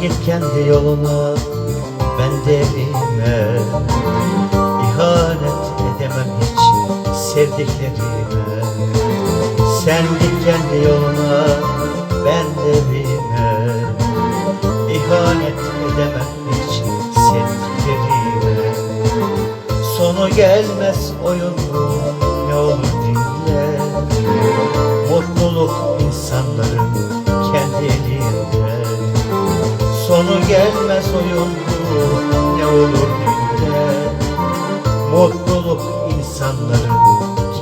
kendi yoluna. Ben de evime İhanet edemem hiç sevdiklerime. Sen git kendi yoluna Ben de evime İhanet edemem hiç sevdiklerime. Sonu gelmez oyun ne olur Oyun bu ne olur dinle Mutluluk insanların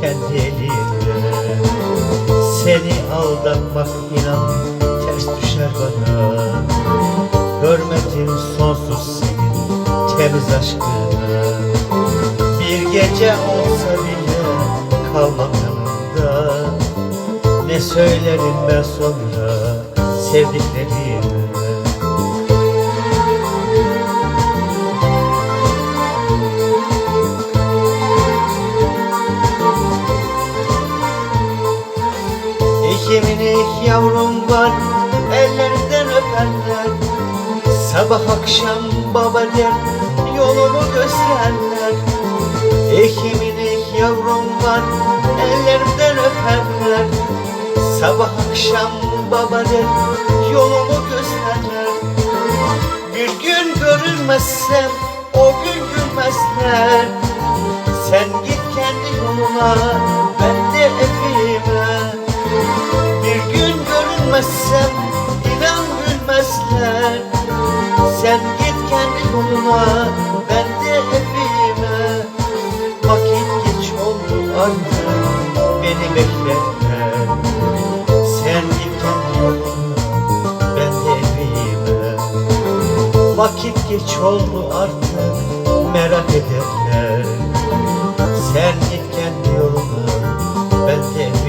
kendi elinde. Seni aldatmak inan ters düşer bana. Hürmetim sonsuz senin temiz aşkına. Bir gece olsa bile kalmam yanında Ne söylerim ben sonra sevdiklerime minik yavrum var ellerinden öpenler Sabah akşam baba der yolumu gösterler. İki minik yavrum var ellerimden öpenler Sabah akşam baba der yolumu gösterler. Bir gün görülmezsem o gün gülmezler. Sen git kendi yoluna görünmezsem inan gülmezler Sen git kendi yoluna ben de evime. Vakit geç oldu artık beni bekletme. Sen git kendi yoluna ben de evime. Vakit geç oldu artık merak ederler Sen git kendi yoluna ben de